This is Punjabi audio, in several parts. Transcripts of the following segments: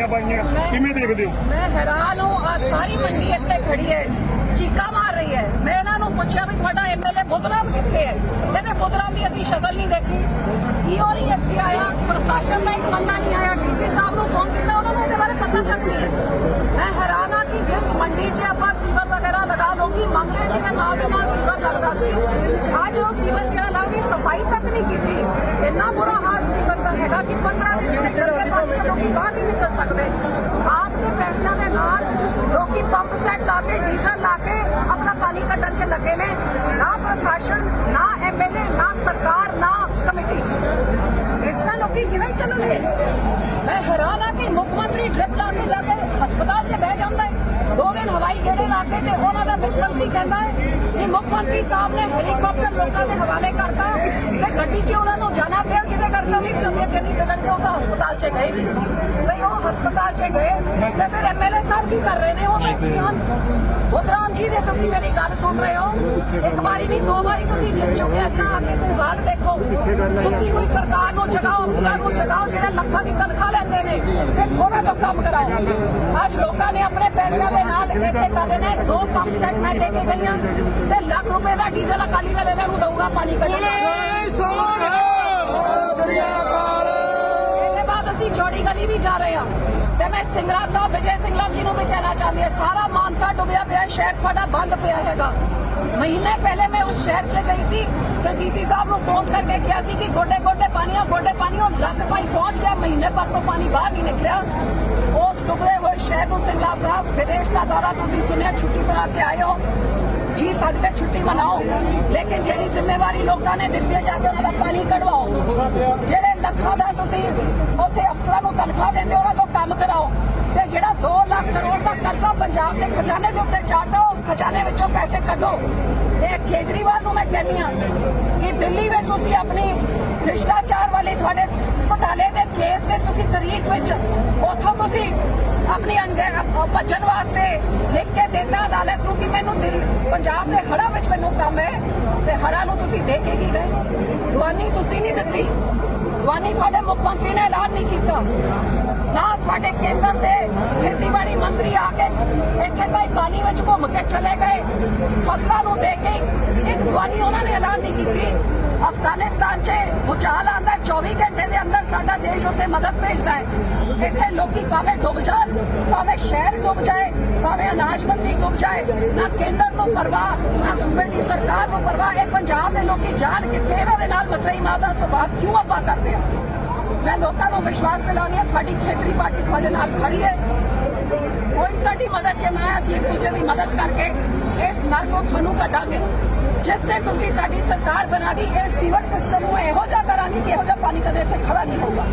ਗੱਡੀਆਂ ਪਾਈਆਂ ਕਿਵੇਂ ਦੇਖਦੇ ਹੋ? ਮੈਂ ਹੈਰਾਨ ਹਾਂ ਆ ਸਾਰੀ ਮੰਡੀ ਇੱਥੇ ਖੜੀ ਹੈ ਚੀਕਾ ਮਾਰ ਰਹੀ ਹੈ। ਮੈਂ ਇਹਨਾਂ ਨੂੰ ਪੁੱਛਿਆ ਵੀ ਤੁਹਾਡਾ ਐਮਐਲਏ ਬੁੱਧਰਾਮ ਕਿੱਥੇ ਹੈ? ਕਹਿੰਦੇ ਬੁੱਧਰਾਮ ਦੀ ਅਸੀਂ ਸ਼ਕਲ ਨਹੀਂ ਦੇਖੀ। ਕੀ ਹੋ ਰਹੀ ਇੱਥੇ ਆਇਆ? ਪ੍ਰਸ਼ਾਸਨ ਦਾ ਇੱਕ ਬੰਦਾ ਨਹੀਂ ਆਇਆ। ਡੀਸੀ ਸਾਹਿਬ ਨੂੰ ਫੋਨ ਕੀਤਾ ਉਹਨਾਂ ਨੂੰ ਇਹਦੇ ਬਾਰੇ ਪਤਾ ਤੱਕ ਨਹੀਂ ਹੈ। ਮੈਂ ਹੈਰਾਨ ਹਾਂ ਕਿ ਜਿਸ ਮੰਡੀ 'ਚ ਆਪਾਂ ਸੀਵਰ ਵਗੈਰਾ ਲਗਾ ਲੋਕੀ ਮੰਗ ਰਹੇ ਸੀ? ਮੈਂ ਨਾਲ ਦੇ ਨਾਲ ਸੀਵਰ ਲੱਗਦਾ ਸੀ। ਅੱਜ ਉਹ ਸੀਵਰ ਜਿਹੜਾ ਲਾਉਣੀ ਸਫ਼ਾਈ ਤੱਕ ਨਹੀਂ ਕੀਤੀ। ਇੰਨਾ ਬੁਰਾ ਹਾਲ ਸੀਵਰ ਹੈਗਾ ਕਿ 15 ਦਿਨ ਦੇ ਕਰਕੇ ਪਾਣੀ ਲੋਕੀ ਬਾਹਰ ਨਹੀਂ ਨਿਕਲ ਸਕਦੇ। ਆਪ ਦੇ ਪੈਸਿਆਂ ਦੇ ਨਾਲ ਲੋਕੀ ਪੰਪ ਸੈੱਟ ਲਾ ਕੇ, ਡੀਜ਼ਲ ਲਾ ਕੇ ਆਪਣਾ ਪਾਣੀ ਕੱਢਣ 'ਚ ਲੱਗੇ ਨੇ। ਨਾ ਪ੍ਰਸ਼ਾਸਨ, ਨਾ ਐਮਐਲਏ ਨਾ ਸਰਕਾਰ, ਨਾ ਕਮੇਟੀ। ਇਸ ਤਰ੍ਹਾਂ ਲੋਕੀ ਕਿਵੇਂ ਚੱਲਣਗੇ? ਮੈਂ ਹੈਰਾਨ ਆ ਕਿ ਮੁੱਖ ਮੰਤਰੀ ਡ੍ਰਿਪ ਲਾ ਕੇ ਜਾ ਕੇ ਹਸਪਤਾਲ 'ਚ ਬਹਿ ਜਾਂਦਾ ਹੈ। ਦੋ ਦਿਨ ਹਵਾਈ ਗੇੜੇ ਲਾ ਕੇ ਤੇ ਉਹਨਾਂ ਦਾ ਮੁੱਖ ਮੰਤਰੀ ਕਹਿੰਦਾ ਹੈ ਕਿ ਮੁੱਖ ਮੰਤਰੀ ਸਾਹਿਬ ਨੇ ਹੈਲੀਕਾਪਟਰ ਲੋਕਾਂ ਦੇ ਹਵਾਲੇ ਕਰਤਾ ਤੇ ਗੱਡੀ 'ਚ ਉਹਨਾਂ ਨੂੰ ਜਾਣਾ ਪਿਆ ਜਿਹਦੇ ਕਰਕੇ ਉਹਦੀ ਤਬੀਅਤ ਨਹੀਂ ਵਿਗੜ ਕੇ ਉਹ ਤਾਂ ਹਸਪਤਾਲ 'ਚ ਗਏ ਜੀ। ਬਈ ਉਹ ਹਸਪਤਾਲ 'ਚ ਗਏ ਤੇ ਫਿਰ ਐਮਐਲਏ ਸਾਹਿਬ ਕੀ ਕਰ ਰਹੇ ਨੇ? ਉਹ ਹਨ ਬੁੱਧਰਾਮ ਜੀ ਜੇ ਤੁਸੀਂ ਮੇਰੀ ਗੱਲ ਸੁਣ ਰਹੇ ਹੋ ਇੱਕ ਵਾਰੀ ਨਹੀਂ ਦੋ ਵਾਰੀ ਤੁਸੀਂ ਜਿੱਤ ਚੁੱਕੇ ਅੱਜ ਆ ਕੇ ਕੋਈ ਹਾਲ ਦੇਖੋ। ਸੁੱਤੀ ਹੋਈ ਸਰਕਾਰ ਨੂੰ ਜਗਾਓ ਅਫਸਰਾਂ ਨੂੰ ਜਗਾਓ ਜਿਹੜੇ ਲੱਖਾਂ ਦੀ ਤਨਖਾਹ ਲੈਂਦੇ ਨੇ ਤੇ ਉਹਨਾਂ ਤੋਂ ਕੰਮ ਕਰਾਓ। ਅੱਜ ਲੋਕਾਂ ਨੇ ਆਪਣੇ ਪੈਸਿਆਂ ਦੇ ਨਾਲ ਇੱਥੇ ਕਰਦੇ ਨੇ ਦੋ ਪੰਪ ਸੈੱਟ ਮੈਂ ਦੇ ਕੇ ਗਈਆਂ ਤੇ ਲੱਖ ਰੁਪਏ ਦਾ ਡੀਜ਼ਲ ਅਕਾਲੀ ਦਲ ਇਹਨਾਂ ਨੂੰ ਦਊਗਾ ਪਾਣੀ ਕੱਢਣ ਇਹਦੇ ਬਾਅਦ ਅਸੀਂ ਚੌੜੀ ਗਲੀ ਵੀ ਜਾ ਰਹੇ ਹਾਂ ਤੇ ਮੈਂ ਸਿੰਗਰਾ ਸਾਹਿਬ ਵਿਜੇ ਸਿੰਗਲਾ ਜੀ ਨੂੰ ਵੀ ਕਹਿਣਾ ਚਾਹੁੰਦੀ ਹਾਂ ਸਾਰਾ ਮਾਨਸਾ ਡੁੱਬਿਆ ਪਿਆ ਹੈ, ਸ਼ਹਿਰ ਤੁਹਾਡਾ ਬੰਦ ਪਿਆ ਹੈਗਾ। ਮਹੀਨੇ ਪਹਿਲੇ ਮੈਂ ਉਸ ਸ਼ਹਿਰ 'ਚ ਗਈ ਸੀ ਤੇ ਡੀਸੀ ਸਾਹਿਬ ਨੂੰ ਫੋਨ ਕਰਕੇ ਕਿਹਾ ਸੀ ਕਿ ਗੋਡੇ ਗੋਡੇ ਪਾਣੀਆਂ ਗੋਡੇ ਪਾਣੀ ਉਹ ਲੱਖ ਪਾਈ ਪਹੁੰਚ ਗਿਆ ਮਹੀਨੇ ਪਰ ਤੋਂ ਪਾਣੀ ਬਾਹਰ ਨਹੀਂ ਨਿਕਲਿਆ। ਉਸ ਡੁੱਬੇ ਹੋਏ ਸ਼ਹਿਰ ਨੂੰ ਸਿੰਗਲਾ ਸਾਹਿਬ ਵਿਦੇਸ਼ ਦਾ ਦੌਰਾ ਤੁਸੀਂ ਸੁਣਿਆ ਛੁੱਟੀ ਬਣਾ ਕੇ ਆਏ ਹੋ। ਜੀ ਸਦਕੇ ਛੁੱਟੀ ਮਨਾਓ ਲੇਕਿਨ ਜਿਹੜੀ ਜ਼ਿੰਮੇਵਾਰੀ ਲੋਕਾਂ ਨੇ ਦਿੱਤੀ ਹੈ ਜਾ ਕੇ ਉਹਨਾਂ ਦਾ ਪਾਣੀ ਕਢਵਾਓ। ਜਿਹੜੇ ਲੱਖਾਂ ਦਾ ਤੁਸੀਂ ਉੱਥੇ ਅਫਸਰਾਂ ਨੂੰ ਤਨਖਾਹ ਦਿੰਦੇ ਹੋ, ਉਹਨਾਂ ਤੋਂ ਕੰਮ ਕਰਾਓ। ਜਿਹੜਾ 2 ਲੱਖ ਕਰੋੜ ਦਾ ਕਰਜ਼ਾ ਪੰਜਾਬ ਦੇ ਖਜ਼ਾਨੇ ਦੇ ਉੱਤੇ ਚਾੜਦਾ, ਉਸ ਖਜ਼ਾਨੇ ਵਿੱਚੋਂ ਪੈਸੇ ਕੱਢੋ। ਤੇ ਕੇਜਰੀਵਾਲ ਨੂੰ ਮੈਂ ਕਹਿੰਦੀ ਹਾਂ ਕਿ ਦਿੱਲੀ ਵਿੱਚ ਤੁਸੀਂ ਆਪਣੀ ਭ੍ਰਿਸ਼ਟਾਚਾਰ ਵਾਲੇ ਤੁਹਾਡੇ ਘੁਟਾਲੇ ਦੇ ਕੇਸ ਤੇ ਤੁਸੀਂ ਤਰੀਕ ਵਿੱਚ ਉੱਥੋਂ ਤੁਸੀਂ ਆਪਣੀ ਅੰਗੇ ਭੱਜਣ ਵਾਸਤੇ ਕੇ ਦੇਣਾ ਅਦਾਲਤ ਨੂੰ ਕਿ ਮੈਨੂੰ ਦਿਲ ਪੰਜਾਬ ਦੇ ਹੜ੍ਹਾਂ ਵਿੱਚ ਮੈਨੂੰ ਕੰਮ ਹੈ ਤੇ ਹੜ੍ਹਾਂ ਨੂੰ ਤੁਸੀਂ ਦੇ ਕੇ ਕੀ ਗਏ? ਦਵਾਨੀ ਤੁਸੀਂ ਨਹੀਂ ਦਿੱਤੀ। ਦਵਾਨੀ ਤੁਹਾਡੇ ਮੁੱਖ ਮੰਤਰੀ ਨੇ ਐਲਾਨ ਨਹੀਂ ਕੀਤਾ। ਨਾ ਤੁਹਾਡੇ ਕੇਂਦਰ ਦੇ ਖੇਤੀਬਾੜੀ ਮੰਤਰੀ ਆ ਕੇ ਇੱਥੇ ਭਾਈ ਪਾਣੀ ਵਿੱਚ ਘੁੰਮ ਕੇ ਚਲੇ ਗਏ। ਫਸਲਾਂ ਨੂੰ ਦੇ ਕੇ ਇੱਕ ਦੁਆਨੀ ਉਹਨਾਂ ਨੇ ਐਲਾਨ ਨਹੀਂ ਕੀਤੀ। ਅਫਗਾਨਿਸਤਾਨ 'ਚ ਭੁਚਾਲ ਆਂਦਾ 24 ਘੰਟੇ ਦੇ ਅੰਦਰ ਸਾਡਾ ਦੇਸ਼ ਉੱਤੇ ਮਦਦ ਭੇਜਦਾ ਹੈ। ਇੱਥੇ ਲੋਕੀ ਭਾਵੇਂ ਡੁੱਬ ਜਾਣ, ਭਾਵੇਂ ਸ਼ਹਿਰ ਡੁੱਬ ਜਾਏ, ਭਾਵੇਂ ਅਨਾਜ ਮੰਡੀ ਡੁੱਬ ਨਾ ਕੇਂਦਰ ਨੂੰ ਪਰਵਾਹ ਨਾ ਸੂਬੇ ਦੀ ਸਰਕਾਰ ਨੂੰ ਪਰਵਾਹ। ਇਹ ਪੰਜਾਬ ਦੇ ਲੋਕੀ ਜਾਣ ਕਿੱਥੇ ਇਹਨਾਂ ਦੇ ਨਾਲ ਮਤਰਈ ਮਾਂ ਦਾ ਸੁਭਾਅ ਕਿਉਂ ਆਪਾਂ ਕਰਦੇ ਆ? ਮੈਂ ਲੋਕਾਂ ਨੂੰ ਵਿਸ਼ਵਾਸ ਦਿਲਾਉਂਦੀ ਹਾਂ ਤੁਹਾਡੀ ਖੇਤਰੀ ਪਾਰਟੀ ਤੁਹਾਡੇ ਨਾਲ ਖੜੀ ਹੈ। ਕੋਈ ਸਾਡੀ ਮਦਦ ਚ ਨਾ ਹੈ, ਅਸੀਂ ਇੱਕ ਦੂਜੇ ਦੀ ਮਦਦ ਕਰਕੇ ਇਸ ਨਰ ਨੂੰ ਤੁਹਾਨੂੰ ਕੱਢਾਂਗੇ। ਜਿਸ ਤੇ ਤੁਸੀਂ ਸਾਡੀ ਸਰਕਾਰ ਬਣਾ ਦੀ ਇਹ ਸੀਵਰ ਸਿਸਟਮ ਨੂੰ ਇਹੋ ਜਿਹਾ ਕਰਾਂਗੇ ਕਿ ਇਹੋ ਜਿਹਾ ਪਾਣੀ ਕਦੇ ਇੱਥੇ ਖੜਾ ਨਹੀਂ ਹੋਊਗਾ।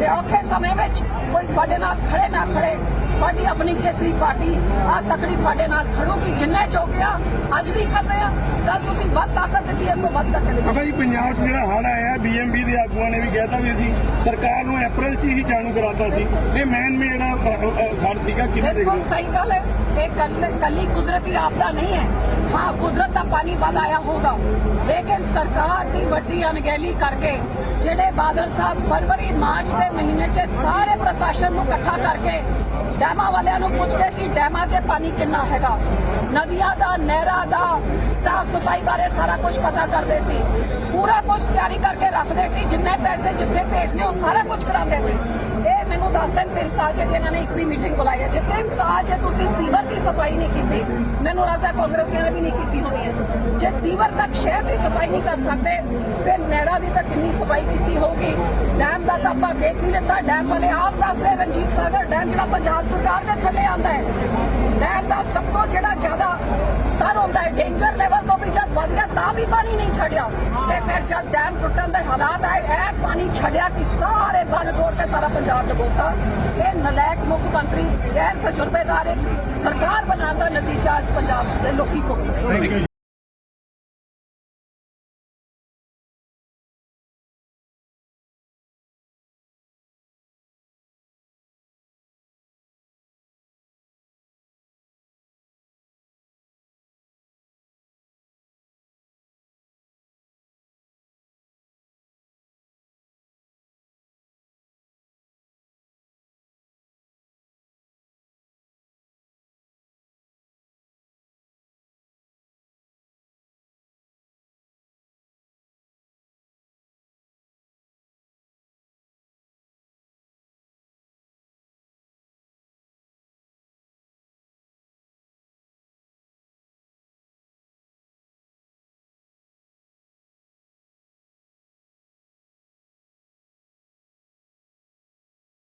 ਤੇ ਔਖੇ ਸਮੇਂ ਵਿੱਚ ਕੋਈ ਤੁਹਾਡੇ ਨਾਲ ਖੜੇ ਨਾ ਖੜੇ ਤੁਹਾਡੀ ਆਪਣੀ ਖੇਤਰੀ ਪਾਰਟੀ ਆ ਤਕੜੀ ਤੁਹਾਡੇ ਨਾਲ ਖੜੂਗੀ ਜਿੰਨੇ ਚੋਕਿਆ ਅੱਜ ਵੀ ਕਰ ਰਹੇ ਆ ਤਾਂ ਤੁਸੀਂ ਵੱਧ ਤਾਕਤ ਦਿੱਤੀ ਇਸ ਤੋਂ ਵੱਧ ਕਰਕੇ ਦਿਖਾਓ ਬਾਬਾ ਜੀ ਪੰਜਾਬ 'ਚ ਜਿਹੜਾ ਹੜ੍ਹ ਆਇਆ ਬੀਐਮਬੀ ਦੇ ਆਗੂਆਂ ਨੇ ਵੀ ਕਹਿਤਾ ਵੀ ਅਸੀਂ ਸਰਕਾਰ ਨੂੰ ਅਪ੍ਰੈਲ 'ਚ ਹੀ ਜਾਣੂ ਕਰਾਤਾ ਸੀ। ਇਹ ਮੈਨ ਮੇਡ ਸਾਡ ਸੀਗਾ ਕਿਵੇਂ ਹੋ? ਸਹੀ ਗੱਲ ਹੈ ਇਹ ਕੱਲ ਕੱਲੀ ਕੁਦਰਤੀ ਆਪਦਾ ਨਹੀਂ ਹੈ। ਹਾਂ ਕੁਦਰਤ ਪਾਣੀ ਵੱਧ ਆਇਆ ਹੋਗਾ ਲੇਕਿਨ ਸਰਕਾਰ ਦੀ ਵੱਡੀ ਅਣਗਹਿਲੀ ਕਰਕੇ ਜਿਹੜੇ ਬਾਦਲ ਸਾਹਿਬ ਫਰਵਰੀ, ਮਾਰਚ ਦੇ ਮਹੀਨੇ 'ਚ ਸਾਰੇ ਪ੍ਰਸ਼ਾਸਨ ਨੂੰ ਇਕੱਠਾ ਕਰਕੇ ਡੈਮਾਂ ਵਾਲਿਆਂ ਨੂੰ ਪੁੱਛਦੇ ਸੀ, ਡੈਮਾਂ 'ਚ ਪਾਣੀ ਕਿੰਨਾ ਹੈਗਾ? ਨਦੀਆਂ ਦਾ, ਨਹਿਰਾਂ ਦਾ, ਸਾਫ਼ ਸਫ਼ਾਈ ਬਾਰੇ ਸਾਰਾ ਕੁਝ ਪਤਾ ਕਰਦੇ ਸੀ। ਪੂਰਾ ਕੁਝ ਤਿਆਰੀ ਕਰਕੇ ਰੱਖਦੇ ਸੀ, ਜਿੰਨੇ ਪੈਸੇ ਜਿੱਥੇ ਭੇਜਨੇ ਉਹ ਸਾਰਾ ਕੁਝ ਕਰਾਉਂਦੇ ਸੀ। ਇਹ ਮੈਨੂੰ ਤਿੰਨ ਸਾਲ 'ਚ ਜਿਨ੍ਹਾਂ ਨੇ ਇੱਕ ਵੀ ਮੀਟਿੰਗ ਬੁਲਾਈ ਹੈ। ਜੇ ਤਿੰਨ ਸਾਲ 'ਚ ਤੁਸੀਂ ਸੀਵਰ ਦੀ ਸਫ਼ਾਈ ਨਹੀਂ ਕੀਤੀ, ਮੈਨੂੰ ਲੱਗਦਾ ਕਾਂਗਰਸੀਆਂ ਨੇ ਵੀ ਨਹੀਂ ਕੀਤੀ ਹੋਣੀ ਹੈ। ਜੇ ਸੀਵਰ ਤੱਕ ਸ਼ਹਿਰ ਦੀ ਸਫ਼ਾਈ ਨਹੀਂ ਕਰ ਸਕਦੇ, ਫਿਰ ਨਹਿਰਾਂ ਦੀ ਤਾਂ ਕਿੰਨੀ ਸਫ਼ਾਈ ਕੀਤੀ ਹੋਊਗੀ? ਡੈਮ ਦਾ ਤਾਂ ਆਪਾਂ ਦੇਖ ਹੀ ਲਿੱਤਾ ਡੈਮ ਵਾਲੇ ਆਪ ਦੱਸ ਰਹੇ, ਰਣਜੀਤ ਸਾਗਰ ਡੈਮ ਜਿਹੜਾ ਪੰਜਾਬ ਸਰਕਾਰ ਦੇ ਥੱਲੇ ਆਉਂਦਾ ਹੈ। ਡੈਮ ਦਾ ਸਭ ਤੋਂ ਜਿਹੜਾ ਜ਼ਿਆਦਾ ਸਤਰ ਹੁੰਦਾ ਹੈ ਡੇਂਜਰ ਲੈਵਲ ਤੋਂ ਵੀ ਜਦ ਵੱਧ ਗਿਆ, ਤਾਂ ਵੀ ਪਾਣੀ ਨਹੀਂ ਛੱਡਿਆ। ਤੇ ਫਿਰ ਜਦ ਡੈਮ ਟੁੱਟਣ ਦੇ ਹਾਲਾਤ ਆਏ, ਇਹ ਪਾਣੀ ਛੱਡਿਆ ਕਿ ਸਾਰੇ ਬੰਨ ਸਾਰਾ ਪੰਜਾਬ ਡੁਬੋਤਾ ਇਹ ਨਲਾਇਕ ਮੁੱਖ ਮੰਤਰੀ, ਗੈਰ ਤਜਰਬੇਦਾਰ ਇੱਕ ਸਰਕਾਰ ਬਣਾਉਣ ਦਾ ਨਤੀਜਾ ਅੱਜ ਪੰਜਾਬ ਦੇ ਲੋਕੀ ਭੁਗਤ ਰਹੇ